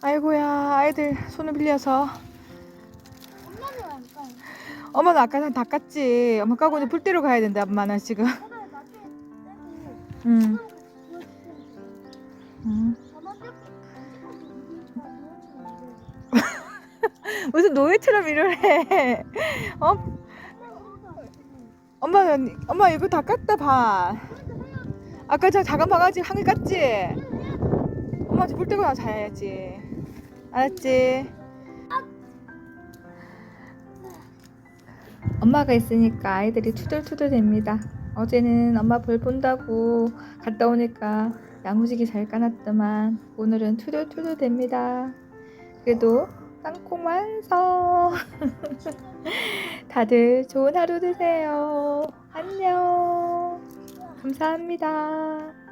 아이고야 아이들 손을 빌려서 엄마는 안. 엄마는 아까 다 깠지 엄마 까고 이제 불 때로 가야 된다 엄마는 지금 엄마 나중에 떼고 음. 엄마가 그거 음. 저만 떼고 무슨 노예처럼 일을 해 어? 엄마 엄마 이거 다 깠다 봐 아까 저 작은 바가지 한개 깠지 엄마 불 때고 나서 자야지 알았지? 엄마가 있으니까 아이들이 투덜투덜 됩니다. 어제는 엄마 볼 본다고 갔다 오니까 야무지게 잘 까놨더만 오늘은 투덜투덜 됩니다. 그래도 땅콩 완성! 다들 좋은 하루 되세요. 안녕! 감사합니다